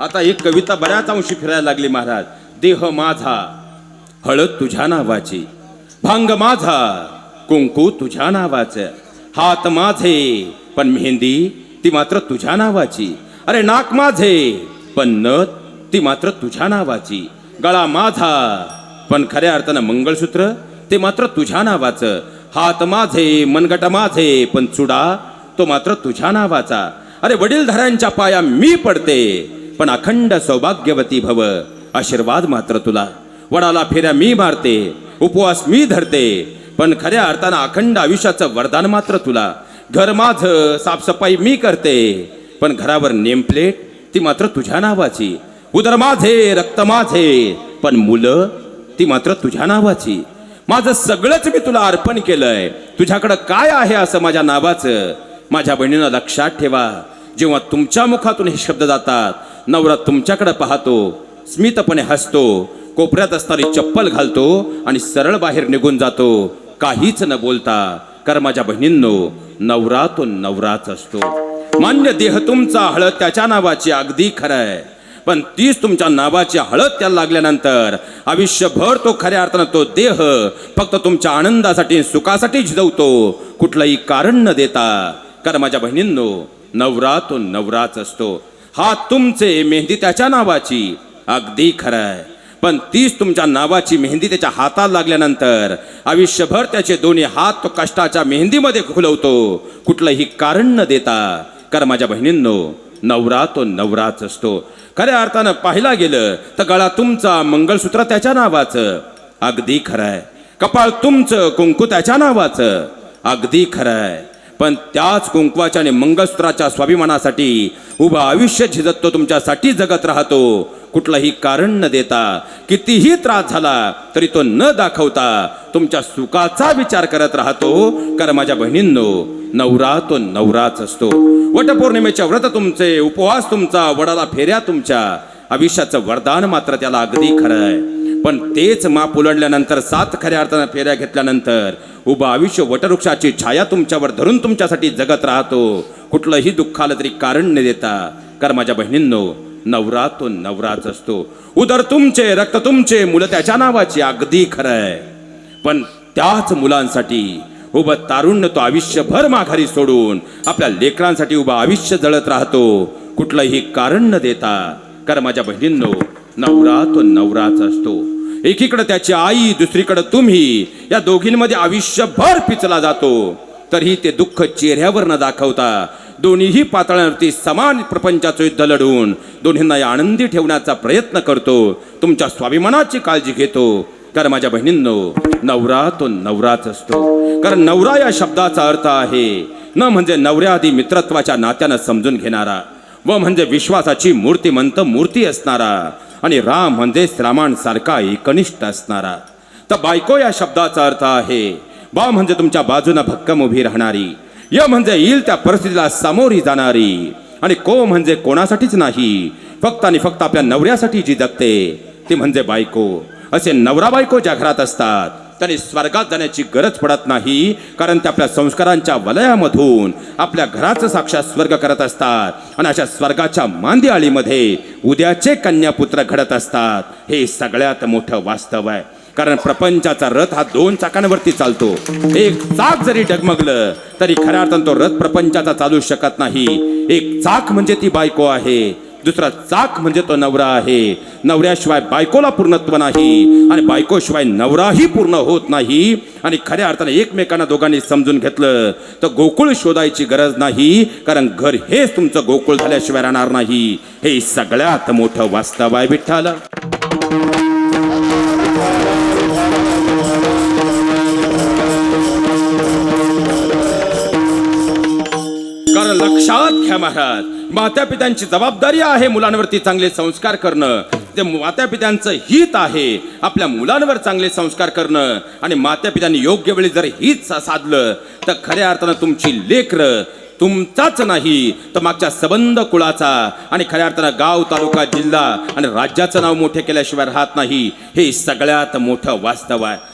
आता एक कविता बऱ्याच अंशी फिरायला लागली महाराज. देह माझा हळद तुझ्या नावाची भांग माझा कुंकू तुझ्या नावाचं. हात माझे पण मेहंदी ती मात्र तुझ्या नावाची. अरे नाक माझे पण नथ ती मात्र तुझ्या नावाची. गळा माझा पण खऱ्या अर्थानं मंगळसूत्र ते मात्र तुझ्या नावाचं. हात माझे मनगट माझे पण चुडा तो मात्र तुझ्या नावाचा. अरे वडीलधाऱ्यांच्या पाया मी पडते पण अखंड सौभाग्यवती भव. आशीर्वाद मात्र तुला. वडाला फेऱ्या मी मारते उपवास मी धरते पण खऱ्या अर्थानं अखंड आयुष्याचं वरदान मात्र तुला. घर माझं साफसफाई मी करते पण घरावर नेमप्लेट ती मात्र तुझ्या नावाची. उदर माझे रक्त माझे पण मुलं ती मात्र तुझ्या नावाची. माझं सगळंच मी तुला अर्पण केलंय. तुझ्याकडं काय आहे असं माझ्या नावाचं? माझ्या बहिणीनं लक्षात ठेवा. जेव्हा तुमच्या मुखातून हे शब्द जातात नवरा तुमच्याकडे पाहतो स्मितपणे हसतो कोपऱ्यात असणारी चप्पल घालतो आणि सरळ बाहेर निघून जातो. काहीच न बोलता कर माझ्या बहिणींनो नवरा तो नवराच असतो. मान्य देह तुमचा हळद त्याच्या नावाची अगदी खरं आहे पण तीच तुमच्या नावाची हळद त्याला लागल्यानंतर आयुष्यभर तो खऱ्या अर्थानं तो देह फक्त तुमच्या आनंदासाठी सुखासाठी झिजवतो. कुठलंही कारण न देता. कर माझ्या बहिणींनो नवरा तो नवराच असतो. हा तुमचे मेहंदी त्याच्या नावाची. अगदी खरं आहे पण तीच तुमच्या नावाची मेहंदी त्याच्या हाताला लागल्यानंतर आयुष्यभर त्याचे दोन्ही हात तो कष्टाच्या मेहंदीमध्ये खुलवतो. कुठलंही कारण न देता. कारण माझ्या बहिणींनो नवरा तो नवराच असतो. खऱ्या अर्थानं पाहिला गेलं तर गळा तुमचा मंगळसूत्र त्याच्या नावाचं. अगदी खरं आहे कपाळ तुमचं कुंकू त्याच्या नावाचं. अगदी खरं आहे पण त्याच कुंकवाच्या आणि मंगळसूत्राच्या स्वाभिमानासाठी उभं आयुष्य झिजत तो तुमच्यासाठी जगत राहतो. कुठलंही कारण न देता कितीही त्रास झाला तरी तो न दाखवता तुमच्या सुखाचा विचार करत राहतो. कारण माझ्या बहिणींनो नवरा तो नवराच असतो. वटपौर्णिमेच्या व्रत तुमचे उपवास तुमचा वडाला फेऱ्या तुमच्या. आयुष्याचं वरदान मात्र त्याला अगदी खरं आहे. पण तेच माप उलडल्यानंतर सात खऱ्या अर्थानं फेऱ्या घेतल्यानंतर उभं आयुष्य वटवृक्षाची छाया तुमच्यावर धरून तुमच्यासाठी जगत राहतो. कुठलंही दुःख आलं तरी कारण न देता. कारण माझ्या बहिणींनो नवरा तो नवराच असतो. उदर तुमचे रक्त तुमचे मुलं त्याच्या नावाची अगदी खरं आहे पण त्याच मुलांसाठी उभं तारुण्य तो आयुष्यभर माघारी सोडून आपल्या लेकरांसाठी उभं आयुष्य जळत राहतो. कुठलंही कारण न देता. कारण माझ्या बहिणींनो नवरा तो नवराच असतो. एकीकडे त्याची आई दुसरीकडे तुम्ही. या दोघींमध्ये आयुष्यभर पिचला जातो. तरीही ते दुःख चेहऱ्यावर न दाखवता दोन्हीही पातळ्यांवरती समान प्रपंचाचं युद्ध लढवून दोन्हींना आनंदी ठेवण्याचा प्रयत्न करतो. तुमच्या स्वाभिमानाची काळजी घेतो. कारण माझ्या बहिणींनो नवरा तो नवराच असतो. कारण नवरा या शब्दाचा अर्थ आहे न म्हणजे नवऱ्याआधी मित्रत्वाच्या नात्यानं समजून घेणारा व म्हणजे विश्वासाची मूर्तिमंत मूर्ती असणारा. आणि राम म्हणजे रामांसारखा एकनिष्ठ असणारा. तर बायको या शब्दाचा अर्थ आहे बा म्हणजे तुमच्या बाजूने भक्कम उभी राहणारी य म्हणजे येईल त्या परिस्थितीला सामोरी जाणारी आणि को म्हणजे कोणासाठीच नाही फक्त आणि फक्त आपल्या नवऱ्यासाठी जी जगते ती म्हणजे बायको. असे नवरा बायको ज्या घरात असतात त्याने स्वर्गात जाण्याची गरज पडत नाही कारण ते आपल्या संस्कारांच्या वलयामधून आपल्या घराचं साक्षात स्वर्ग करत असतात आणि अशा स्वर्गाच्या मांदियाळीमध्ये उद्याचे कन्यापुत्र घडत असतात. हे सगळ्यात मोठं वास्तव आहे. कारण प्रपंचाचा रथ हा दोन चाकांवरती चालतो. एक चाक जरी डगमगलं तरी खऱ्या अर्थानं तो रथ प्रपंचाचा चालू शकत नाही. एक चाक म्हणजे ती बायको आहे. दुसरा चाक म्हणजे तो नवरा आहे. नवऱ्याशिवाय बायकोला पूर्णत्व नाही आणि बायकोशिवाय नवराही पूर्ण होत नाही. आणि खऱ्या अर्थाने एकमेकांना दोघांनी समजून घेतलं तर गोकुळ शोधायची गरज नाही कारण घर हेच तुमचं गोकुळ झाल्याशिवाय राहणार नाही. हे सगळ्यात मोठं वास्तव आहे विठ्ठल. कारण लक्षात घ्या महाराज मात्या पित्यांची जबाबदारी आहे मुलांवरती चांगले संस्कार करणं. ते मात्या पित्यांचं हित आहे. आपल्या मुलांवर चांगले संस्कार करणं. आणि मात्या पित्यांनी योग्य वेळी जर हित साधलं तर खऱ्या अर्थानं तुमची लेकरं तुमचाच नाही तर मागच्या सबंध कुळाचा आणि खऱ्या अर्थानं गाव तालुका जिल्हा आणि राज्याचं नाव मोठे केल्याशिवाय राहत नाही. हे सगळ्यात मोठं वास्तव आहे.